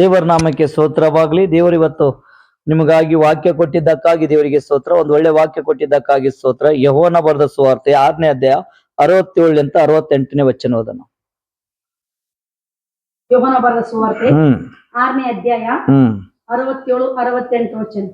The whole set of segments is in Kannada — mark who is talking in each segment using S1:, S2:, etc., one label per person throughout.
S1: ದೇವರ ನಾಮಕ್ಕೆ ಸ್ತೋತ್ರವಾಗ್ಲಿ. ದೇವರು ಇವತ್ತು ನಿಮಗಾಗಿ ವಾಕ್ಯ ಕೊಟ್ಟಿದ್ದಕ್ಕಾಗಿ ದೇವರಿಗೆ ಸ್ತೋತ್ರ ಒಂದು ಒಳ್ಳೆ ವಾಕ್ಯ ಕೊಟ್ಟಿದ್ದಕ್ಕಾಗಿ ಸ್ತೋತ್ರ. ಯಹೋನ ಬರೆದ ಸುವಾರ್ತೆ ಆರನೇ ಅಧ್ಯಾಯ ಅರವತ್ತೇಳಿಂದ ಅರವತ್ತೆಂಟನೇ ವಚನ ಓದನ
S2: ಯೋಹನ ಬರೆದ ಸುವಾರ್ತೆ ಆರನೇ ಅಧ್ಯಾಯ ಅರವತ್ತೇಳು ಅರವತ್ತೆಂಟು ವಚನ.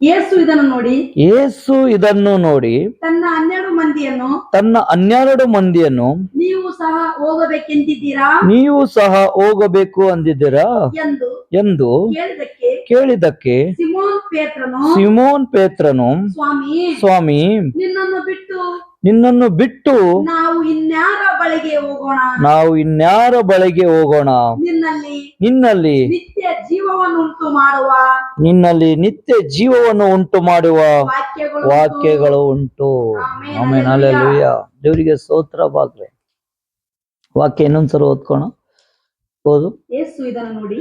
S2: ಯೇಸು ಇದನ್ನು ನೋಡಿ.
S1: ಯೇಸು ಇದನ್ನು ನೋಡಿ.
S2: ತನ್ನ ಹನ್ನೆರಡು ಮಂದಿಯನ್ನು.
S1: ತನ್ನ ಹನ್ನೆರಡು ಮಂದಿಯನ್ನು.
S2: ನೀವು ಸಹ ಹೋಗಬೇಕೆಂದಿದ್ದೀರಾ?
S1: ನೀವು ಸಹ ಹೋಗಬೇಕು ಅಂದಿದ್ದೀರಾ?
S2: ಎಂದು
S1: ಎಂದು
S2: ಕೇಳಿದಕ್ಕೆ
S1: ಕೇಳಿದಕ್ಕೆ
S2: ಸಿಮೋನ್ ಪೇತ್ರನು
S1: ಸಿಮೋನ್ ಪೇತ್ರನು
S2: ಸ್ವಾಮಿ
S1: ಸ್ವಾಮಿ
S2: ನಿನ್ನನ್ನು ಬಿಟ್ಟು
S1: ನಿನ್ನನ್ನು ಬಿಟ್ಟು
S2: ನಾವು ಇನ್ಯಾರ ಬಳಿಗೆ ಹೋಗೋಣ?
S1: ನಾವು ಇನ್ಯಾರ ಬಳಿಗೆ ಹೋಗೋಣ?
S2: ನಿನ್ನಲ್ಲಿ
S1: ನಿನ್ನಲ್ಲಿ
S2: ನಿತ್ಯ ಜೀವವನ್ನು ಉಂಟು ಮಾಡುವ
S1: ನಿನ್ನಲ್ಲಿ ನಿತ್ಯ ಜೀವವನ್ನು ಉಂಟು ಮಾಡುವ
S2: ವಾಕ್ಯಗಳು
S1: ವಾಕ್ಯಗಳು ಉಂಟು. ಆಮೇಲೆ ಅಲ್ಲೆಲ್ಲೂಯ್ಯ ದೇವರಿಗೆ ಸ್ತೋತ್ರ ಬಾಗ್ರೆ ವಾಕ್ಯ ಇನ್ನೊಂದ್ಸಲ ಓದ್ಕೋಣ. ಓದು.
S2: ಏಸು ಇದನ್ನು ನೋಡಿ.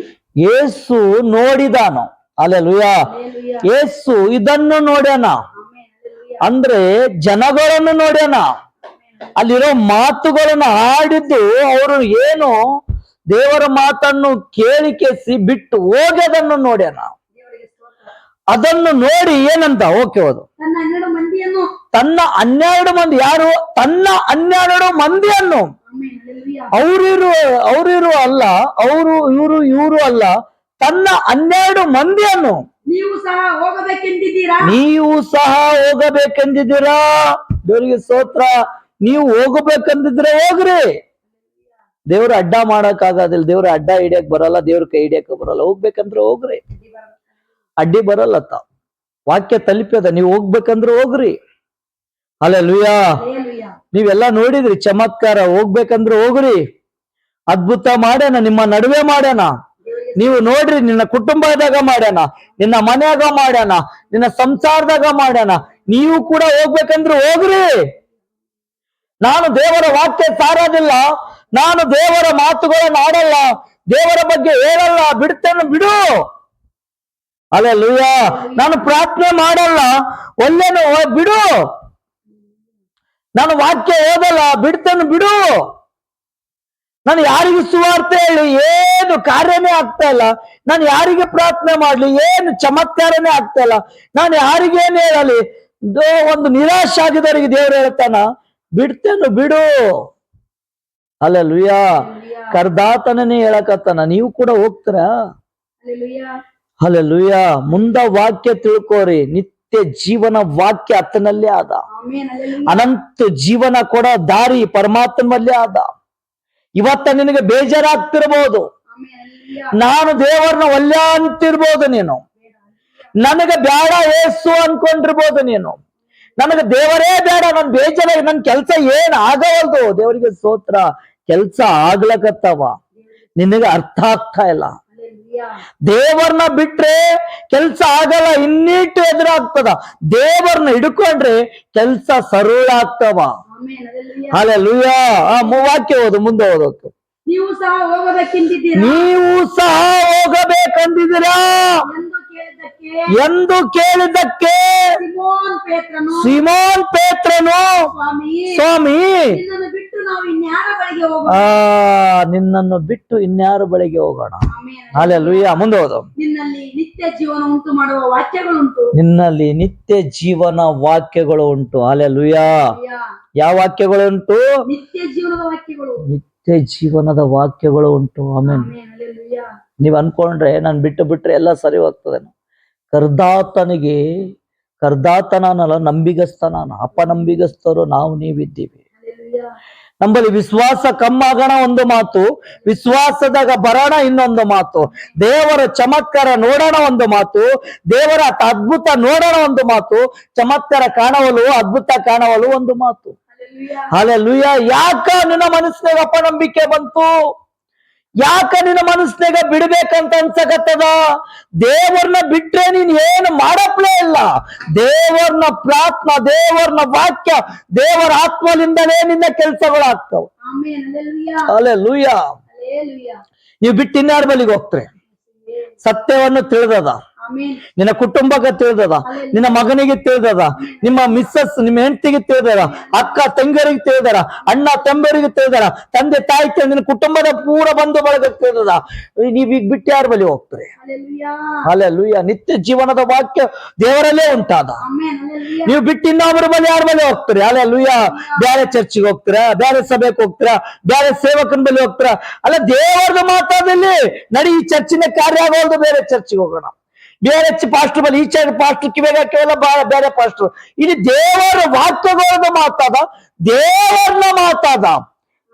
S1: ಏಸು ನೋಡಿದಾನು. ಅಲ್ಲೆಲ್ಲೂಯ್ಯ
S2: ಏಸು
S1: ಯೇಸು ಇದನ್ನು ನೋಡ್ಯಾನ. ಅಂದ್ರೆ ಜನಗಳನ್ನು ನೋಡ್ಯಾನ. ಅಲ್ಲಿರೋ ಮಾತುಗಳನ್ನು ಆಡಿದ್ದು ಅವರು ಏನು ದೇವರ ಮಾತನ್ನು ಕೇಳಿಕೆಸಿ ಬಿಟ್ಟು ಹೋಗದನ್ನು ನೋಡ್ಯಾನ. ಅದನ್ನು ನೋಡಿ ಏನಂತ ಓಕೆ ಹೋದು
S2: ತನ್ನ ಹನ್ನೆರಡು
S1: ಮಂದಿ ಯಾರು? ತನ್ನ ಹನ್ನೆರಡು ಮಂದಿಯನ್ನು. ಅವರಿರು ಅವರಿರು ಅಲ್ಲ ಅವರು ಇವರು ಇವರು ಅಲ್ಲ ತನ್ನ ಹನ್ನೆರಡು ಮಂದಿಯನ್ನು
S2: ನೀವು ಸಹ ಹೋಗಬೇಕೆಂದಿದ್ದೀರಾ?
S1: ನೀವು ಸಹ ಹೋಗಬೇಕೆಂದಿದ್ದೀರಾ? ದೇವರಿಗೆ ಸ್ತೋತ್ರ. ನೀವು ಹೋಗಬೇಕಂದಿದ್ರೆ ಹೋಗ್ರಿ. ದೇವ್ರ ಅಡ್ಡ ಮಾಡಕ್ ಆಗೋದಿಲ್ಲ ದೇವ್ರ ಅಡ್ಡ ಹಿಡಿಯಕ್ ಬರಲ್ಲ. ದೇವ್ರ ಕೈ ಹಿಡಿಯಕ್ ಬರಲ್ಲ. ಹೋಗ್ಬೇಕಂದ್ರೆ ಹೋಗ್ರಿ. ಅಡ್ಡಿ ಬರಲ್ಲ. ತ ವಾಕ್ಯ ತಲುಪ್ಯದ. ನೀವು ಹೋಗ್ಬೇಕಂದ್ರೆ ಹೋಗ್ರಿ. ಅಲ್ಲ. ನೀವೆಲ್ಲ ನೋಡಿದ್ರಿ ಚಮತ್ಕಾರ. ಹೋಗ್ಬೇಕಂದ್ರೆ ಹೋಗ್ರಿ. ಅದ್ಭುತ ಮಾಡ್ಯಾನ. ನಿಮ್ಮ ನಡುವೆ ಮಾಡ್ಯಾನ. ನೀವು ನೋಡ್ರಿ, ನಿನ್ನ ಕುಟುಂಬದಾಗ ಮಾಡ್ಯಾನ, ನಿನ್ನ ಮನ್ಯಾಗ ಮಾಡ್ಯಾನ, ನಿನ್ನ ಸಂಸಾರದಾಗ ಮಾಡ್ಯಾನ, ನೀವು ಕೂಡ ಹೋಗ್ಬೇಕಂದ್ರೆ ಹೋಗ್ರಿ. ನಾನು ದೇವರ ವಾಕ್ಯ ಸಾರೋದಿಲ್ಲ, ನಾನು ದೇವರ ಮಾತುಗಳನ್ನು ಆಡಲ್ಲ, ದೇವರ ಬಗ್ಗೆ ಹೇಳಲ್ಲ, ಬಿಡ್ತೇನೆ ಬಿಡು. ಅಲ್ಲ ಲೂಯ ನಾನು ಪ್ರಾರ್ಥನೆ ಮಾಡಲ್ಲ ಒಳ್ಳೆನು ಬಿಡು. ನಾನು ವಾಕ್ಯ ಓದಲ್ಲ, ಬಿಡ್ತೇನೆ ಬಿಡು. ನಾನು ಯಾರಿಗೂ ಸುವಾರ್ತೆ ಹೇಳಿ ಏನು ಕಾರ್ಯನೇ ಆಗ್ತಾ ಇಲ್ಲ. ನಾನು ಯಾರಿಗೆ ಪ್ರಾರ್ಥನೆ ಮಾಡ್ಲಿ ಏನು ಚಮತ್ಕಾರನೇ ಆಗ್ತಾ ಇಲ್ಲ. ನಾನು ಯಾರಿಗೇನು ಹೇಳಲಿ? ಒಂದು ನಿರಾಶ ಆಗಿದವರಿಗೆ ದೇವ್ರು ಹೇಳ್ತಾನ ಬಿಡ್ತೇನು ಬಿಡು. ಅಲ್ಲ ಲುಯ್ಯ. ಕರ್ದಾತನೇ ಹೇಳಕತ್ತಾನ. ನೀವು ಕೂಡ ಹೋಗ್ತೀರಾ. ಅಲ್ಲ ಲುಯ್ಯ ಮುಂದ ವಾಕ್ಯ ತಿಳ್ಕೋರಿ. ನಿತ್ಯ ಜೀವನ ವಾಕ್ಯ ಅತ್ತನಲ್ಲೇ ಆದ. ಅನಂತ ಜೀವನ ಕೊಡ ದಾರಿ ಪರಮಾತ್ಮಲ್ಲೇ ಆದ. ಇವತ್ತ ನಿನಗೆ ಬೇಜಾರಾಗ್ತಿರ್ಬೋದು. ನಾನು ದೇವರನ್ನ ಒಲ್ಯ ಅಂತಿರ್ಬೋದು ನೀನು. ನನಗೆ ಬೇಡ ಏಸು ಅನ್ಕೊಂಡಿರ್ಬೋದು ನೀನು. ನನಗೆ ದೇವರೇ ಬೇಡ ನನ್ ಬೇಜಾರ, ನನ್ ಕೆಲ್ಸ ಏನ್ ಆಗವಲ್ದು? ದೇವರಿಗೆ ಸ್ತೋತ್ರ, ಕೆಲ್ಸ ಆಗ್ಲಕತ್ತವ. ನಿನಗೆ ಅರ್ಥ ಆಗ್ತಾ ಇಲ್ಲ.
S2: ದೇವರ್ನ
S1: ದೇವರನ್ನ ಬಿಟ್ರೆ ಕೆಲ್ಸ ಆಗಲ್ಲ ಇನ್ನಿಟ್ಟು ಎದುರಾಗ್ತದ. ದೇವರನ್ನ ಹಿಡ್ಕೊಂಡ್ರೆ ಕೆಲ್ಸ ಸರಳ ಆಗ್ತವ. ಲೂಯ ಆ ವಾಕ್ಯ ಓದು ಮುಂದೆ ಓದೋಕೆ.
S2: ನೀವು ಸಹ ಹೋಗಬೇಕೆಂದಿದ್ದೀರಾ
S1: ನೀವು ಸಹ ಹೋಗಬೇಕಂದಿದ್ದೀರಾ?
S2: ಎಂದು ಕೇಳಿದ್ದಕ್ಕೆ ಸಿಮೋನ್ ಪೇತ್ರನು. ಸ್ವಾಮಿ
S1: ಸ್ವಾಮಿ.
S2: ನಿನ್ನನ್ನು ಬಿಟ್ಟು ನಾವು ಇನ್ಯಾರ ಬಳಿಗೆ ಹೋಗೋಣ?
S1: ಆ ನಿನ್ನನ್ನು ಬಿಟ್ಟು ಇನ್ಯಾರ ಬಳಿಗೆ ಹೋಗೋಣ?
S2: ಆಮೆನ್.
S1: ಅಲ್ಲ ಮುಂದೆ ಓದು
S2: ನಿನ್ನಲ್ಲಿ ನಿತ್ಯ ಜೀವನ ಉಂಟು ಮಾಡುವ ವಾಕ್ಯಗಳುಂಟು.
S1: ನಿನ್ನಲ್ಲಿ ನಿತ್ಯ ಜೀವನ ವಾಕ್ಯಗಳು ಉಂಟು. ಅಲೆ
S2: ಲುಯ್ಯ
S1: ಯಾವ ವಾಕ್ಯಗಳು ಉಂಟು
S2: ನಿತ್ಯ ಜೀವನದ ವಾಕ್ಯಗಳು.
S1: ನಿತ್ಯ ಜೀವನದ ವಾಕ್ಯಗಳು ಉಂಟು. ಆಮೇಲೆ. ನೀವ್ ಅನ್ಕೊಂಡ್ರೆ ನಾನು ಬಿಟ್ಟು ಬಿಟ್ರೆ ಎಲ್ಲ ಸರಿ ಹೋಗ್ತದೆ. ಕರ್ದಾತನಿಗೆ ಕರ್ದಾತನಲ್ಲ ನಂಬಿಗಸ್ತನ ಅಪ್ಪ ನಂಬಿಗಸ್ತರು ನಾವು ನೀವಿದ್ದೀವಿ.
S2: ನಂಬಲ್ಲಿ
S1: ನಮ್ಮಲ್ಲಿ ವಿಶ್ವಾಸ ಕಮ್ಮಾಗಣ ಒಂದು ಮಾತು ವಿಶ್ವಾಸದಾಗ ಬರೋಣ ಇನ್ನೊಂದು ಮಾತು ದೇವರ ಚಮತ್ಕಾರ ನೋಡೋಣ ಒಂದು ಮಾತು ದೇವರ ಅದ್ಭುತ ನೋಡೋಣ ಒಂದು ಮಾತು ಚಮತ್ಕಾರ ಕಾಣವಲು ಅದ್ಭುತ ಕಾಣವಲು ಒಂದು ಮಾತು.
S2: ಅಲೆ
S1: ಲುಯ್ಯ ಯಾಕ ನಿನ್ನ ಮನಸ್ಸಿನಾಗ ಅಪನಂಬಿಕೆ ಬಂತು? ಯಾಕ ನಿನ್ನ ಮನಸ್ಸಿನಾಗ ಬಿಡ್ಬೇಕಂತ ಅನ್ಸಕತ್ತದ? ದೇವರನ್ನ ಬಿಟ್ರೆ ನೀನ್ ಏನು ಮಾಡಪ್ಲೇ ಇಲ್ಲ. ದೇವರನ್ನ ಪ್ರಾರ್ಥನಾ ದೇವರನ್ನ ವಾಕ್ಯ ದೇವರ ಆತ್ಮದಿಂದಲೇ ನಿನ್ನ
S2: ಕೆಲ್ಸಗಳಾಗ್ತವ.
S1: Hallelujah
S2: hallelujah.
S1: ನೀವು ಬಿಟ್ಟು ಇನ್ಯಾರ ಬಲಿಗೆ ಹೋಗ್ತಾರೆ? ಸತ್ಯವನ್ನು ತಿಳಿದದ. ನಿನ್ನ ಕುಟುಂಬಕ್ಕೆ ತಿಳಿದದ ನಿನ್ನ ಮಗನಿಗೆ ತಿಳಿದದ ನಿಮ್ಮ ಮಿಸ್ಸಸ್ ನಿಮ್ಮ ಹೆಂಡತಿಗೆ ತಿಳಿದದ ಅಕ್ಕ ತಂಗರಿಗೆ ತಿಳಿದಾರ ಅಣ್ಣ ತಂಬರಿಗೆ ತಿಳಿದಾರ ತಂದೆ ತಾಯಿ ನಿನ್ನ ಕುಟುಂಬದ ಪೂರ ಬಂಧು ಬಳಗಕ್ಕೆ ತಿಳಿದದ ನೀವು ಈಗ ಬಿಟ್ಟು ಯಾರ ಬಳಿ ಹೋಗ್ತಾರೆ? ಅಲ್ಲೆಲ್ಲೂಯ್ಯ. ನಿತ್ಯ ಜೀವನದ ವಾಕ್ಯ ದೇವರಲ್ಲೇ ಉಂಟಾದ. ನೀವು ಬಿಟ್ಟು ಇನ್ನೊಬ್ಬರ ಬಳಿ ಯಾರ ಬಳಿ ಹೋಗ್ತೀರಿ? ಅಲ್ಲೆಲ್ಲೂಯ್ಯ. ಬೇರೆ ಚರ್ಚಿಗೆ ಹೋಗ್ತೀರಾ? ಬೇರೆ ಸಭೆಗೆ ಹೋಗ್ತೀರಾ? ಬೇರೆ ಸೇವಕನ ಬಳಿ ಹೋಗ್ತೀರಾ? ಅಲ್ಲ ದೇವರದ ಮಾತಾದಲ್ಲಿ ನಡಿ ಈ ಚರ್ಚಿನ ಕಾರ್ಯ ಆಗೋದು ಬೇರೆ ಚರ್ಚಿಗೆ ಹೋಗೋಣ. ಬೇರೆ ಪಾಸ್ಟರ್ ಬಲ್ಲಿ ಈ ಚರ್ಚ್ ಪಾಸ್ಟರ್ ಕಿವಿಗೆ ಹಾಕಿವಲ್ಲ ಬಾ- ಬೇರೆ ಪಾಸ್ಟರ್. ಇಲ್ಲಿ ದೇವರ ವಾಕ್ಯಗಳನ್ನ ಮಾತಾದ ದೇವರನ್ನ ಮಾತಾದ.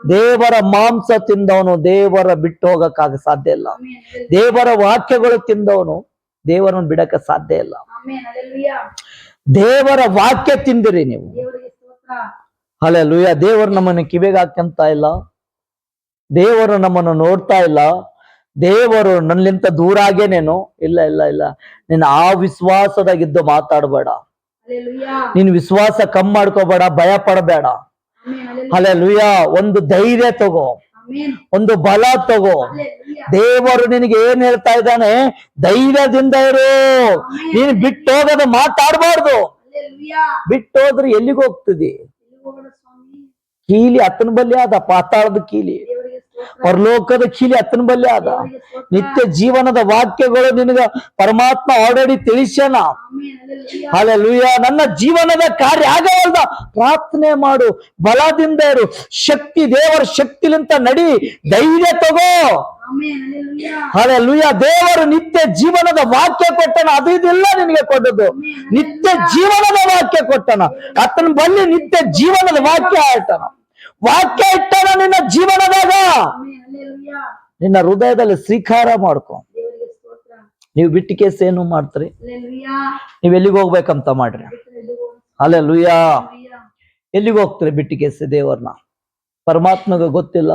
S1: ದೇವರ ಮಾಂಸ ತಿಂದವನು ದೇವರ ಬಿಟ್ಟು ಹೋಗಕ್ಕಾಗ ಸಾಧ್ಯ ಇಲ್ಲ. ದೇವರ ವಾಕ್ಯಗಳು ತಿಂದವನು ದೇವರನ್ನು ಬಿಡಕ ಸಾಧ್ಯ ಇಲ್ಲ. ದೇವರ ವಾಕ್ಯ ತಿಂದಿರಿ ನೀವು.
S2: ಅಲೆ ಲೂಯ್ಯ
S1: ಅಲ್ಲ ಲೂಯ ದೇವರು ನಮ್ಮನ್ನು ಕಿವಿಗೆ ಹಾಕ್ಯಂತ ಇಲ್ಲ. ದೇವರು ನಮ್ಮನ್ನು ನೋಡ್ತಾ ಇಲ್ಲ. ದೇವರು ನನ್ನಿಂತ ದೂರ ಆಗೇನೇನು ಇಲ್ಲ ಇಲ್ಲ ಇಲ್ಲ. ನೀನು ಆ ವಿಶ್ವಾಸದಾಗಿದ್ದು ಮಾತಾಡಬೇಡ.
S2: ನೀನು
S1: ನೀನ್ ವಿಶ್ವಾಸ ಕಮ್ಮಿ ಮಾಡ್ಕೋಬೇಡ ಭಯ ಪಡಬೇಡ. ಅಲೆ ಲುಯ್ಯ ಒಂದು ಧೈರ್ಯ ತಗೋ. ಒಂದು ಬಲ ತಗೋ. ದೇವರು ನಿನಗೆ ಏನ್ ಹೇಳ್ತಾ ಇದ್ದಾನೆ? ಧೈರ್ಯದಿಂದ ಇರು. ನೀನ್ ಬಿಟ್ಟೋಗೋದು ಮಾತಾಡಬಾರ್ದು. ಬಿಟ್ಟೋದ್ರೆ ಎಲ್ಲಿಗೆ ಹೋಗ್ತದೆ ಕೀಲಿ ಅತನ ಬಲ್ಲಿ ಆದ ಪಾತಾಳದ ಕೀಲಿ. ಪರಲೋಕದ ಕೀಲಿ ಅತ್ತನ ಬಲ್ಲಿ ಆದ. ನಿತ್ಯ ಜೀವನದ ವಾಕ್ಯಗಳು ನಿನಗ ಪರಮಾತ್ಮ ಆಲ್ರೆಡಿ ತಿಳಿಸ್ಯಾನ.
S2: ಅಲ್ಲ ಹಲ್ಲೆಲೂಯಾ
S1: ನನ್ನ ಜೀವನದ ಕಾರ್ಯ ಆಗವಲ್ದ. ಪ್ರಾರ್ಥನೆ ಮಾಡು. ಬಲದಿಂದ ಇರು. ಶಕ್ತಿ, ದೇವರ ಶಕ್ತಿಲಿಂತ ನಡಿ. ಧೈರ್ಯ ತಗೋ.
S2: ಹಲ್ಲೆಲೂಯಾ
S1: ದೇವರು ನಿತ್ಯ ಜೀವನದ ವಾಕ್ಯ ಕೊಟ್ಟನ. ಅದು ಇದಿಲ್ಲ ನಿನಗೆ ಕೊಟ್ಟದ್ದು. ನಿತ್ಯ ಜೀವನದ ವಾಕ್ಯ ಕೊಟ್ಟನ. ಅತನ ಬಲ್ಲಿ ನಿತ್ಯ ಜೀವನದ ವಾಕ್ಯ ಇಟ್ಟನ ವಾಕ್ಯ ಇಟ್ಟನ ನಿನ್ನ ಜೀವನದಾಗ. ನಿನ್ನ ಹೃದಯದಲ್ಲಿ ಸ್ವೀಕಾರ ಮಾಡ್ಕೊ. ನೀವು ಬಿಟ್ಟು ಕೇಸ್ ಏನು ಮಾಡ್ತೀರಿ ನೀವು ಎಲ್ಲಿಗೆ ಹೋಗ್ಬೇಕಂತ ಮಾಡ್ರಿ? ಅಲ್ಲೇ ಲುಯ್ಯ ಎಲ್ಲಿಗೆ ಹೋಗ್ತೀರಿ ಬಿಟ್ಟು ಕೇಸ್ ದೇವರ್ನ ಪರಮಾತ್ಮಗ ಗೊತ್ತಿಲ್ಲ.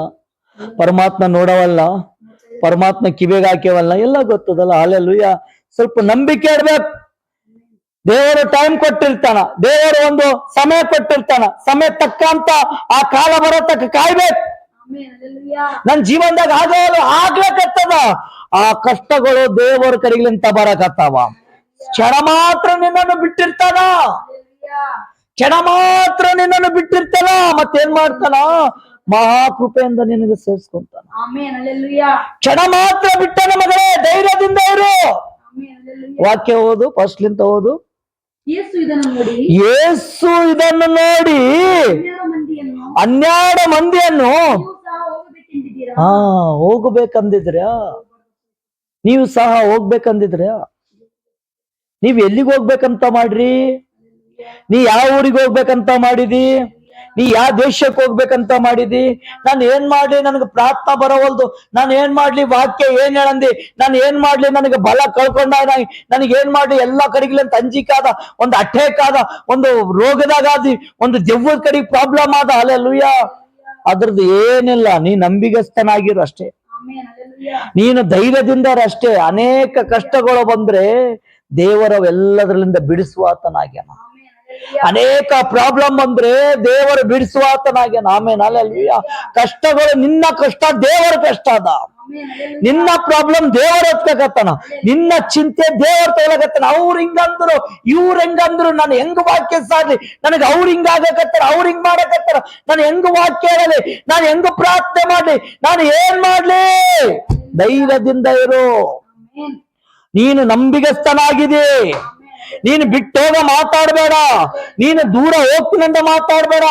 S1: ಪರಮಾತ್ಮ ನೋಡವಲ್ಲ. ಪರಮಾತ್ಮ ಕಿವಿಗೆ ಹಾಕ್ಯವಲ್ಲ. ಎಲ್ಲ ಗೊತ್ತದಲ್ಲ. ಅಲ್ಲೇ ಲುಯ್ಯ ಸ್ವಲ್ಪ ನಂಬಿಕೆ ಇಡ್ಬೇಕು. ದೇವರು ಟೈಮ್ ಕೊಟ್ಟಿರ್ತಾನ. ದೇವರು ಒಂದು ಸಮಯ ಕೊಟ್ಟಿರ್ತಾನ. ಸಮಯ ತಕ್ಕಂತ ಆ ಕಾಲ ಬರೋ ತಕ್ಕ ಕಾಯ್ಬೇಕು ನನ್ ಜೀವನದಾಗ ಆಗಲು ಆಗ್ಲಕತ್ತದ. ಆ ಕಷ್ಟಗಳು ದೇವರ ಕರಿಲಿಂತ ಬರಕತ್ತಾವ. ಕ್ಷಣ ಮಾತ್ರ ನಿನ್ನನ್ನು ಬಿಟ್ಟಿರ್ತಾನ ಕ್ಷಣ ಮಾತ್ರ ನಿನ್ನನ್ನು ಬಿಟ್ಟಿರ್ತಾನ ಮತ್ತೇನ್ ಮಾಡ್ತಾನ? ಮಹಾಕೃಪೆಯಿಂದ ನಿನಗೆ ಸೇರಿಸ್ಕೊಂತಾನ. ಕ್ಷಣ ಮಾತ್ರ ಬಿಟ್ಟ ಮಗಳೇ ಧೈರ್ಯದಿಂದ ಇರು. ವಾಕ್ಯ ಓದು ಫಸ್ಟ್ಲಿಂತ ಓದು.
S2: ಯೇಸು ಇದನ್ನು ನೋಡಿ. ಹನ್ನೆರಡು ಮಂದಿಯನ್ನು.
S1: ಹಾ ಹೋಗ್ಬೇಕಂದಿದ್ರ್ಯಾ ನೀವು ಸಹ ಹೋಗ್ಬೇಕಂದಿದ್ರ? ನೀವ್ ಎಲ್ಲಿಗೆ ಹೋಗ್ಬೇಕಂತ ಮಾಡ್ರಿ? ನೀ ಯಾವ ಊರಿಗೆ ಹೋಗ್ಬೇಕಂತ ಮಾಡಿದಿ? ನೀ ಯಾವ ದೇಶಕ್ಕೆ ಹೋಗ್ಬೇಕಂತ ಮಾಡಿದಿ? ನಾನು ಏನ್ ಮಾಡ್ಲಿ? ನನಗೆ ಪ್ರಾರ್ಥನಾ ಬರವಲ್ದು. ನಾನು ಏನ್ ಮಾಡ್ಲಿ? ವಾಕ್ಯ ಏನ್ ಹೇಳಂದಿ? ನಾನು ಏನ್ ಮಾಡ್ಲಿ? ನನಗೆ ಬಲ ಕಳ್ಕೊಂಡ ನನಗೆ ಏನ್ ಮಾಡ್ಲಿ? ಎಲ್ಲಾ ಕಡೆಗಿಲಂತ ಅಂಜಿಕಾದ ಒಂದು ಅಟ್ಯಾಕ್ ಆದ. ಒಂದು ರೋಗದಾಗ ಆದಿ. ಒಂದು ದೆವ್ವದ ಕಡೆಗೆ ಪ್ರಾಬ್ಲಮ್ ಆದ. ಅಲ್ಲೂಯ್ಯ ಅದ್ರದ್ದು ಏನಿಲ್ಲ. ನೀ ನಂಬಿಗಸ್ತನಾಗಿರು ಅಷ್ಟೇ. ನೀನು ಧೈರ್ಯದಿಂದ ಅಷ್ಟೇ. ಅನೇಕ ಕಷ್ಟಗಳು ಬಂದ್ರೆ ದೇವರವೆಲ್ಲದರಿಂದ ಬಿಡಿಸುವಾತನಾಗ್ಯಾನ ಅನೇಕ ಪ್ರಾಬ್ಲಮ್ ಅಂದ್ರೆ ದೇವರು ಬಿಡಿಸುವಾತನಾಗ್ಯಾನ ಆಮೇಲೆ ಅಲ್ಲೆಲ್ಲೂಯ್ಯ ಕಷ್ಟಗಳು ನಿನ್ನ ಕಷ್ಟ ದೇವರ ಕಷ್ಟ ಅದ. ನಿನ್ನ ಪ್ರಾಬ್ಲಮ್ ದೇವರ ಹೊತ್ಕತ್ತಾನ ನಿನ್ನ ಚಿಂತೆ ದೇವರ ತಗೊಳಕತ್ತಾನ ಅವ್ರ ಹಿಂಗಂದ್ರು ಇವ್ರ ಹೆಂಗಂದ್ರು ನಾನು ಹೆಂಗ್ ವಾಕ್ಯ ಸಾರ್ಲಿ ನನಗೆ ಅವ್ರ ಹಿಂಗಾಗಕತ್ತಾರ ಅವ್ರ ಹಿಂಗ್ ಮಾಡಕತ್ತಾರ. ನಾನು ಹೆಂಗ್ ವಾಕ್ಯ ಹೇಳಲಿ? ನಾನು ಹೆಂಗ್ ಪ್ರಾರ್ಥನೆ ಮಾಡ್ಲಿ? ನಾನು ಏನ್ ಮಾಡ್ಲಿ? ಧೈರ್ಯದಿಂದ ಇರು. ನೀನು ನಂಬಿಗಸ್ತನಾಗಿದೆ. ನೀನು ಬಿಟ್ಟೋಗ ಮಾತಾಡ್ಬೇಡ. ನೀನು ದೂರ ಹೋಗ್ತೀನಂದ ಮಾತಾಡ್ಬೇಡ.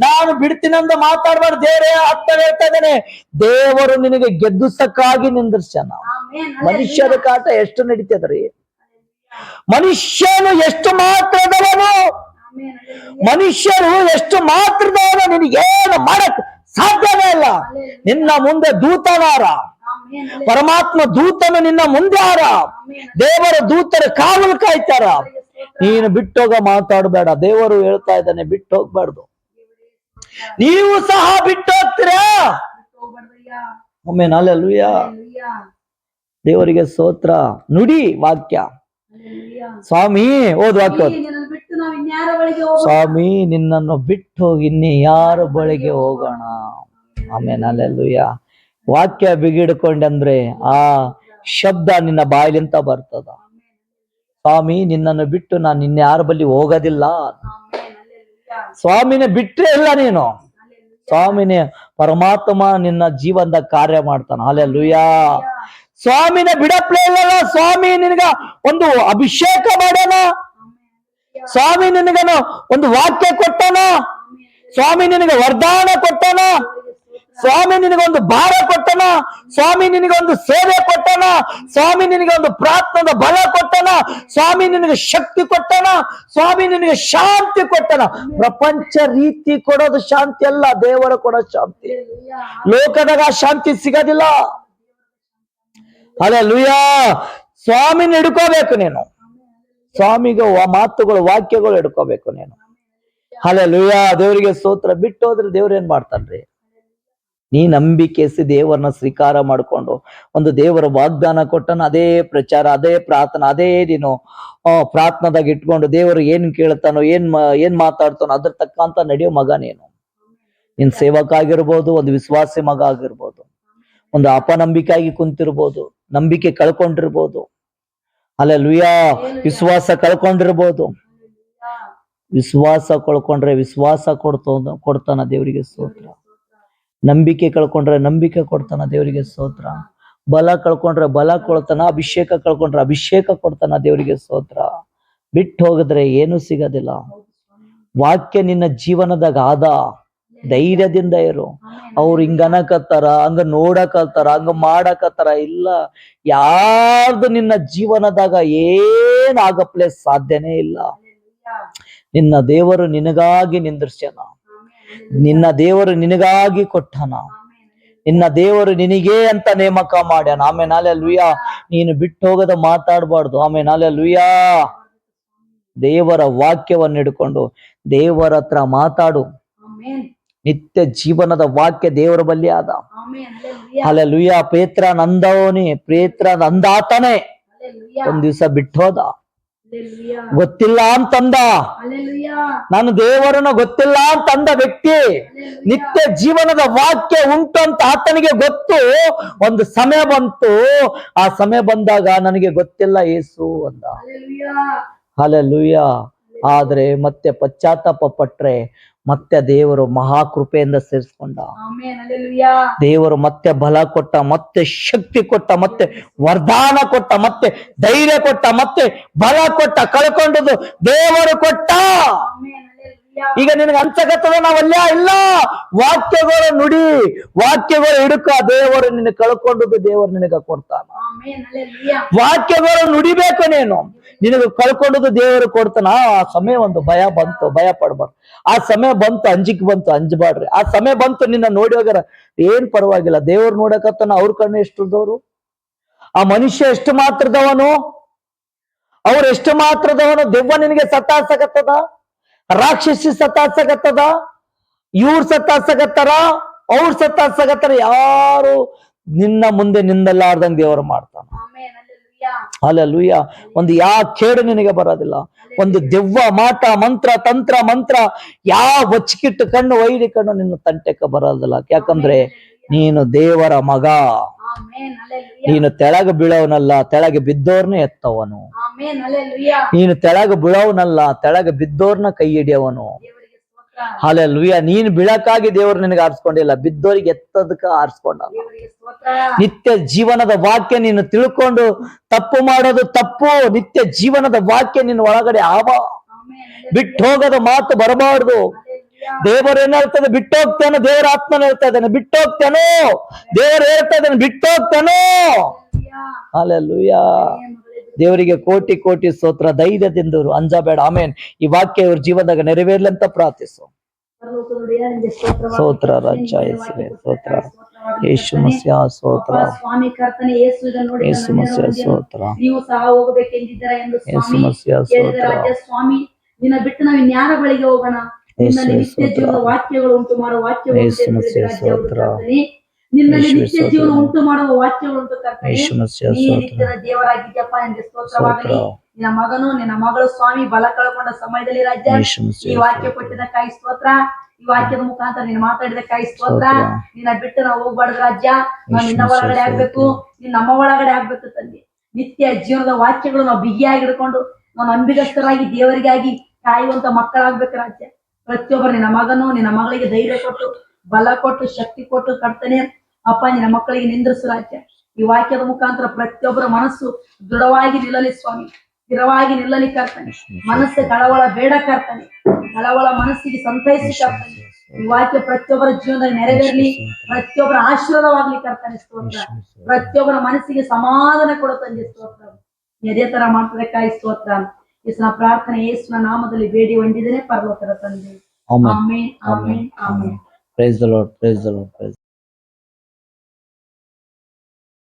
S1: ನಾನು ಬಿಡ್ತೀನಂದ ಮಾತಾಡ್ಬೇಡ. ದೇವರೇ ಅರ್ಥ ಹೇಳ್ತಾ ಇದ್ದೇನೆ. ದೇವರು ನಿನಗೆ ಗೆದ್ದುಸಕ್ಕಾಗಿ ನಿಂದಿರ್ಸ್ಯಾನ. ಮನುಷ್ಯರ ಕಾಟ ಎಷ್ಟು ನಡೀತದ್ರಿ? ಮನುಷ್ಯನು ಎಷ್ಟು ಮಾತ್ರದವನು ಮನುಷ್ಯರು ಎಷ್ಟು ಮಾತ್ರದವನು ನಿನಗೇನು ಮಾಡಕ್ ಸಾಧ್ಯವೇ ಇಲ್ಲ. ನಿನ್ನ ಮುಂದೆ ದೂತನಾರ. ಪರಮಾತ್ಮ ದೂತನು ನಿನ್ನ ಮುಂದೆ ಆರ ದೇವರ ದೂತರ ಕಾವಲು ಕಾಯ್ತಾರ? ನೀನು ಬಿಟ್ಟೋಗ ಮಾತಾಡಬೇಡ. ದೇವರು ಹೇಳ್ತಾ ಇದ್ದಾನೆ ಬಿಟ್ಟು ಹೋಗ್ಬಾರ್ದು ನೀವು ಸಹ ಬಿಟ್ಟು ಹೋಗ್ತೀರಾ ಒಮ್ಮೆ
S2: ಹಲ್ಲೆಲೂಯಾ.
S1: ದೇವರಿಗೆ ಸ್ತೋತ್ರ. ನುಡಿ ವಾಕ್ಯ. ಸ್ವಾಮಿ ಓದ್ ವಾಕ್ಯ ಸ್ವಾಮಿ ನಿನ್ನನ್ನು ಬಿಟ್ಟು ಹೋಗಿ ಇನ್ನೇ ಯಾರ ಬಳಿಗೆ ಹೋಗೋಣ? ಆಮೇಲೆ ಅಲ್ಲೆಲ್ಲೂಯ ವಾಕ್ಯ ಬಿಗಿಡ್ಕೊಂಡಂದ್ರೆ ಆ ಶಬ್ದ ನಿನ್ನ ಬಾಯಿಲಿಂತ ಬರ್ತದ. ಸ್ವಾಮಿ, ನಿನ್ನನ್ನು ಬಿಟ್ಟು ನಾನು ಇನ್ಯಾರ ಬಳಿ ಹೋಗೋದಿಲ್ಲ. ಸ್ವಾಮಿನ ಬಿಟ್ರೆ ಇಲ್ಲ ನೀನು. ಸ್ವಾಮಿನೇ, ಪರಮಾತ್ಮ ನಿನ್ನ ಜೀವನದ ಕಾರ್ಯ ಮಾಡ್ತಾನ. ಅಲ್ಲೆಲ್ಲುಯ್ಯ ಸ್ವಾಮಿನ ಬಿಡಪ್ಲೇ ಇಲ್ಲ ಸ್ವಾಮಿ ನಿನಗ ಒಂದು ಅಭಿಷೇಕ ಮಾಡೋಣ ಸ್ವಾಮಿ ನಿನಗನು ಒಂದು ವಾಕ್ಯ ಕೊಟ್ಟನ. ಸ್ವಾಮಿ ನಿನಗೆ ವರದಾನ ಕೊಟ್ಟನ. ಸ್ವಾಮಿ ನಿನಗೊಂದು ಭಾರ ಕೊಟ್ಟನ, ಸ್ವಾಮಿ ನಿನಗೊಂದು ಸೇವೆ ಕೊಟ್ಟನ, ಸ್ವಾಮಿ ನಿನಗೆ ಒಂದು ಪ್ರಾರ್ಥನದ ಬಲ ಕೊಟ್ಟನ, ಸ್ವಾಮಿ ನಿನಗೆ ಶಕ್ತಿ ಕೊಟ್ಟನ, ಸ್ವಾಮಿ ನಿನಗೆ ಶಾಂತಿ ಕೊಟ್ಟನ. ಪ್ರಪಂಚ ರೀತಿ ಕೊಡೋದು ಶಾಂತಿ ಅಲ್ಲ, ದೇವರ ಕೊಡೋ ಶಾಂತಿ. ಲೋಕದಾಗ ಶಾಂತಿ ಸಿಗೋದಿಲ್ಲ. ಅದೇ ಲುಯ್ಯ ಸ್ವಾಮಿನ ಹಿಡ್ಕೋಬೇಕು ನೀನು. ಸ್ವಾಮಿಗೆ ಮಾತುಗಳು, ವಾಕ್ಯಗಳು ಹಿಡ್ಕೋಬೇಕು ನೀನು. ಅಲ್ಲೇ ಲುಯ್ಯ ದೇವರಿಗೆ ಸ್ತೋತ್ರ ಬಿಟ್ಟು ಹೋದ್ರೆ ದೇವ್ರ ಏನ್ ಮಾಡ್ತಾನ್ರಿ? ನೀ ನಂಬಿಕೆಸಿ ದೇವರನ್ನ ಸ್ವೀಕಾರ ಮಾಡಿಕೊಂಡು ಒಂದು ದೇವರ ವಾಗ್ದಾನ ಕೊಟ್ಟನ ಅದೇ ಪ್ರಚಾರ, ಅದೇ ಪ್ರಾರ್ಥನೆ, ಅದೇ ನೀನು ಪ್ರಾರ್ಥನಾದಾಗ ಇಟ್ಕೊಂಡು ದೇವರು ಏನ್ ಕೇಳ್ತಾನೋ, ಏನ್ ಏನ್ ಮಾತಾಡ್ತಾನೋ ಅದ್ರ ತಕ್ಕಂತ ನಡೆಯೋ ಮಗ ನೀನು. ನಿನ್ ಸೇವಕ ಆಗಿರ್ಬೋದು ಒಂದು ವಿಶ್ವಾಸಿ ಮಗ ಆಗಿರ್ಬೋದು, ಒಂದು ಅಪನಂಬಿಕೆ ಆಗಿ ಕುಂತಿರ್ಬೋದು, ನಂಬಿಕೆ ಕಳ್ಕೊಂಡಿರ್ಬೋದು. ಅಲ್ಲ ಲುಯಾ ವಿಶ್ವಾಸ ಕಳ್ಕೊಂಡಿರ್ಬೋದು. ವಿಶ್ವಾಸ ಕಳ್ಕೊಂಡ್ರೆ ವಿಶ್ವಾಸ ಕೊಡ್ತ, ಕೊಡ್ತಾನ ದೇವರಿಗೆ ಸ್ತೋತ್ರ. ನಂಬಿಕೆ ಕಳ್ಕೊಂಡ್ರೆ ನಂಬಿಕೆ ಕೊಡ್ತಾನ ದೇವರಿಗೆ ಸ್ತೋತ್ರ. ಬಲ ಕಳ್ಕೊಂಡ್ರೆ ಬಲ ಕೊಡ್ತಾನ, ಅಭಿಷೇಕ ಕಳ್ಕೊಂಡ್ರೆ ಅಭಿಷೇಕ ಕೊಡ್ತಾನ ದೇವರಿಗೆ ಸ್ತೋತ್ರ. ಬಿಟ್ಟು ಹೋಗಿದ್ರೆ ಏನು ಸಿಗೋದಿಲ್ಲ. ವಾಕ್ಯ ನಿನ್ನ ಜೀವನದಾಗ ಆದ. ಧೈರ್ಯದಿಂದ ಇರು. ಅವ್ರು ಹಿಂಗ ಅನ್ನಕತ್ತಾರ ಹಂಗ ನೋಡಕತ್ತಾರ, ಹಂಗ ಮಾಡಕತ್ತಾರ, ಇಲ್ಲ. ಯಾರ್ದು ನಿನ್ನ ಜೀವನದಾಗ ಏನ್ ಆಗಪ್ಲೆ ಸಾಧ್ಯನೇ ಇಲ್ಲ. ನಿನ್ನ ದೇವರು ನಿನಗಾಗಿ ನಿಂದಿರ್ಸ್ಯಾನ. ನಿನ್ನ ದೇವರು ನಿನಗಾಗಿ ಕೊಟ್ಟನ. ನಿನ್ನ ದೇವರು ನಿನಗೇ ಅಂತ ನೇಮಕ ಮಾಡ್ಯಾನ. ಆಮೇಲೆ ನಾಳೆ ಲುಯ್ಯ ನೀನು ಬಿಟ್ಟು ಹೋಗದ ಮಾತಾಡಬಾರ್ದು. ಆಮೇಲೆ ನಾಳೆ ಲುಯ್ಯ ದೇವರ ವಾಕ್ಯವನ್ನು ಹಿಡ್ಕೊಂಡು ದೇವರ ಹತ್ರ ಮಾತಾಡು. ನಿತ್ಯ ಜೀವನದ ವಾಕ್ಯ ದೇವರ ಬಲ್ಲಿ ಆದ.
S2: ಅಲೆ
S1: ಅಲ್ಲ ಲುಯ್ಯ ಪೇತ್ರ ನಂದವನಿ ಪೇತ್ರ ನಂದಾತನೇ. ಒಂದ್ ದಿವ್ಸ ಬಿಟ್ಟೋದ ಗೊತ್ತಿಲ್ಲ ಅಂತಂದ. ನಾನು ದೇವರನ್ನ ಗೊತ್ತಿಲ್ಲ ಅಂತಂದ ವ್ಯಕ್ತಿ. ನಿತ್ಯ ಜೀವನದ ವಾಕ್ಯ ಉಂಟು ಅಂತ ಆತನಿಗೆ ಗೊತ್ತು. ಒಂದು ಸಮಯ ಬಂತು. ಆ ಸಮಯ ಬಂದಾಗ ನನಗೆ ಗೊತ್ತಿಲ್ಲ ಏಸು ಅಂದ.
S2: ಅಲೆ
S1: ಅಲ್ಲೆಲ್ಲೂಯ್ಯ ಆದ್ರೆ ಮತ್ತೆ ಪಶ್ಚಾತ್ತಾಪ ಪಟ್ರೆ ಮತ್ತೆ ದೇವರು ಮಹಾಕೃಪೆಯಿಂದ ಸೇರಿಸ್ಕೊಂಡ. ದೇವರು ಮತ್ತೆ ಬಲ ಕೊಟ್ಟ ಮತ್ತೆ ಶಕ್ತಿ ಕೊಟ್ಟ ಮತ್ತೆ ವರದಾನ ಕೊಟ್ಟ ಮತ್ತೆ ಧೈರ್ಯ ಕೊಟ್ಟ ಮತ್ತೆ ಬಲ ಕೊಟ್ಟ ಕಳ್ಕೊಂಡದ್ದು ದೇವರು ಕೊಟ್ಟ. ಈಗ ನಿನಗೆ ಅನ್ಸಕತ್ತದ ನಾವಲ್ಲ ಇಲ್ಲ. ವಾಕ್ಯಗಳ ನುಡಿ ವಾಕ್ಯಗಳು ಹಿಡುಕ ದೇವರು ನಿನಗೆ ಕಳ್ಕೊಂಡದ್ದು ದೇವರು ನಿನಗ ಕೊಡ್ತಾನ. ವಾಕ್ಯಗಳು ನುಡಿಬೇಕು ನೀನು. ನಿನಗೆ ಕಳ್ಕೊಂಡದ್ದು ದೇವರು ಕೊಡ್ತಾನ. ಆ ಸಮಯ ಒಂದು ಭಯ ಬಂತು, ಭಯ ಪಡ್ಬಾರ್ದು. ಆ ಸಮಯ ಬಂತು, ಅಂಜಿಕ್ ಬಂತು, ಅಂಜಬಾಡ್ರಿ. ಆ ಸಮಯ ಬಂತು, ನಿನ್ನ ನೋಡಿ ಹೋಗ್ಯಾರ, ಏನ್ ಪರವಾಗಿಲ್ಲ. ದೇವ್ರು ನೋಡಕತ್ತಾನ, ಅವ್ರ ಕಣ್ಣು ಎಷ್ಟುದವ್ರು ಆ ಮನುಷ್ಯ ಎಷ್ಟು ಮಾತ್ರದವನು? ಅವ್ರು ಎಷ್ಟು ಮಾತ್ರದವನು? ದೆವ್ವ ನಿನಗೆ ಸತಾಸಕತ್ತದ ರಾಕ್ಷಸಿ ಸತಾಸಕತ್ತದ ಇವ್ರು ಸತಾಸಕತ್ತಾರ ಅವ್ರು ಸತಾಸಕತ್ತಾರ ಯಾರು ನಿನ್ನ ಮುಂದೆ ನಿಂದಲಾರ್ದಂಗ್ ದೇವರು ಮಾಡ್ತಾನ.
S2: ಅಲ್ಲ
S1: ಲೂಯ್ಯ ಒಂದು ಯಾ ಕೇಡು ನಿನಗೆ ಬರೋದಿಲ್ಲ. ಒಂದು ದೆವ್ವ ಮಾಟ ಮಂತ್ರ ತಂತ್ರ ಮಂತ್ರ ಯಾವ ಬಚ್ಚಿಕಿಟ್ಟು ಕಣ್ಣು ವೈರಿ ಕಣ್ಣು ನಿನ್ನ ತಂಟೆಕ್ಕ ಬರೋದಿಲ್ಲ. ಯಾಕಂದ್ರೆ ನೀನು ದೇವರ ಮಗ. ನೀನು ತೆಳಗ ಬಿಳವನಲ್ಲ ತೆಳಗೆ ಬಿದ್ದೋರ್ನ ಎತ್ತವನು. ನೀನು ತೆಳಗ ಬಿಳವನಲ್ಲ ತೆಳಗ ಬಿದ್ದೋರ್ನ ಕೈ ಹಿಡಿಯವನು.
S2: ಸ್ತೋತ್ರ
S1: ನೀನ್ ಬೀಳಕ್ಕಾಗಿ ದೇವ್ರು ನಿನಗೆ ಆರಿಸ್ಕೊಂಡಿಲ್ಲ. ಬಿದ್ದೋರಿಗೆ ಎತ್ತದಕ್ಕ ಆರಿಸ್ಕೊಂಡ. ನಿತ್ಯ ಜೀವನದ ವಾಕ್ಯ ನೀನು ತಿಳ್ಕೊಂಡು ತಪ್ಪು ಮಾಡೋದು ತಪ್ಪು. ನಿತ್ಯ ಜೀವನದ ವಾಕ್ಯ ನಿನ್ನ ಒಳಗಡೆ ಆವ. ಬಿಟ್ಟು ಹೋಗದ ಮಾತು ಬರಬಾರ್ದು. ದೇವರು ಹೇಳ್ತದೆ? ಬಿಟ್ಟು ಹೋಗ್ತೇನೋ ದೇವರ ಆತ್ಮನ ಹೇಳ್ತಾ ಇದ್ದಾನೆ. ಬಿಟ್ಟು ಹೋಗ್ತೇನೋ ದೇವರು ಹೇಳ್ತಾ ಇದ್ದಾನೆ.
S2: ಬಿಟ್ಟೋಗ್ತಾನೋ.
S1: ಅಲ್ಲೆಲ್ಲೂಯ್ಯ ದೇವರಿಗೆ ಕೋಟಿ ಕೋಟಿ ಸ್ತೋತ್ರ ಧೈರ್ಯದಿಂದವರು ಅಂಜಬೇಡ ಆಮೇನ್. ಈ ವಾಕ್ಯ ಇವ್ರ ಜೀವನದಾಗ ನೆರವೇರ್ಲಿ ಅಂತ ಪ್ರಾರ್ಥಿಸು. ಸ್ತೋತ್ರ ರಾಜ ಸ್ತೋತ್ರ. ಯೇಸು. ಮಸ್ಯ ಸ್ತೋತ್ರ.
S2: ಯೇಸು
S1: ಯೇಸು ಮಸ್ಯ ಸ್ತೋತ್ರ.
S2: ಸ್ವಾಮಿ
S1: ಮಸ್ಯ ಸ್ತೋತ್ರ.
S2: ರಾಜ ಸ್ವಾಮಿ ನಿನ್ನ ಬಿಟ್ಟು ನಾವು ಇನ್ಯಾರ ಬಳಿಗೆ ಹೋಗೋಣ. ವಾಕ್ಯಗಳು ಉಂಟು ಮಾಡುವ ವಾಕ್ಯ
S1: ಸ್ತೋತ್ರ.
S2: ನಿನ್ನಲ್ಲಿ ನಿತ್ಯ ಜೀವನ ಉಂಟು ಮಾಡುವ ವಾಕ್ಯಗಳು ಉಂಟು ನಿತ್ಯದ ದೇವರಾಗಿದ್ದಪ್ಪ ಎಂದು ಸ್ತೋತ್ರವಾಗಲಿ.
S1: ಸ್ತೋತ್ರ.
S2: ನಿನ್ನ ಮಗನು ನಿನ್ನ ಮಗಳು ಸ್ವಾಮಿ ಬಲ ಕಳ್ಕೊಂಡ ಸಮಯದಲ್ಲಿ ರಾಜ್ಯ ಈ ವಾಕ್ಯ
S1: ಕೊಟ್ಟಿದ
S2: ಕೊಟ್ಟಿದ್ದಕ್ಕಾಗಿ ಸ್ತೋತ್ರ. ಈ ವಾಕ್ಯದ ಮುಖಾಂತರ ನೀನು ಮಾತಾಡಿದಕ್ಕಾಗಿ ಸ್ತೋತ್ರ.
S1: ಸ್ತೋತ್ರ.
S2: ನಿನ್ನ ಬಿಟ್ಟು ನಾವು ಹೋಗ್ಬಾರ್ದು ರಾಜ್ಯ. ನಾವು ನಿನ್ನ ಒಳಗಡೆ ಆಗ್ಬೇಕು. ನೀನ್ ನಮ್ಮ ಒಳಗಡೆ ಆಗ್ಬೇಕು ತಂದೆ. ನಿತ್ಯ ಜೀವನದ ವಾಕ್ಯಗಳು ನಾವು ಬಿಗಿಯಾಗಿ ಹಿಡ್ಕೊಂಡು ನಾವು ನಂಬಿಗಸ್ತರಾಗಿ ದೇವರಿಗಾಗಿ ಕಾಯುವಂತ ಮಕ್ಕಳಾಗ್ಬೇಕು ರಾಜ್ಯ. ಪ್ರತಿಯೊಬ್ಬರು ನಿನ್ನ ಮಗನು ನಿನ್ನ ಮಗಳಿಗೆ ಧೈರ್ಯ ಕೊಟ್ಟು ಬಲ ಕೊಟ್ಟು ಶಕ್ತಿ ಕೊಟ್ಟು ಕರ್ತನೆ. ಅಪ್ಪ ನಿನ್ನ ಮಕ್ಕಳಿಗೆ ನಿಂದ್ರಿಸು ರಾಜ್ಯ. ಈ ವಾಕ್ಯದ ಮುಖಾಂತರ ಪ್ರತಿಯೊಬ್ಬರ ಮನಸ್ಸು ದೃಢವಾಗಿ ನಿಲ್ಲಲಿ ಸ್ವಾಮಿ. ಸ್ಥಿರವಾಗಿ ನಿಲ್ಲಲಿ ಕರ್ತನೆ. ಮನಸ್ಸು ಕಳವಳ ಬೇಡ ಕರ್ತನೆ. ಕಳವಳ ಮನಸ್ಸಿಗೆ ಸಂತೈಸಿ ಕರ್ತನೆ. ಈ ವಾಕ್ಯ ಪ್ರತಿಯೊಬ್ಬರ ಜೀವನದಲ್ಲಿ ನೆರವೇರಲಿ. ಪ್ರತಿಯೊಬ್ಬರ ಆಶೀರ್ವಾದವಾಗ್ಲಿ ಕರ್ತನೆ ಸ್ತೋತ್ರ. ಪ್ರತಿಯೊಬ್ಬರ ಮನಸ್ಸಿಗೆ ಸಮಾಧಾನ ಕೊಡು ತಂದೆ ಸ್ತೋತ್ರ. ಎದೆ ತರ ಮಾಡ್ತದಕ್ಕಾಗಿ ಸ್ತೋತ್ರ. ಯೇಸುನ ಪ್ರಾರ್ಥನೆ ಯೇಸುನ ನಾಮದಲ್ಲಿ ಬೇಡಿ ಹೊಂದಿದ್ದೇನೆ ಪರಲೋಕದ ತಂದೆ.
S1: Amen.
S2: Amen amen amen.
S1: Praise the Lord praise the Lord praise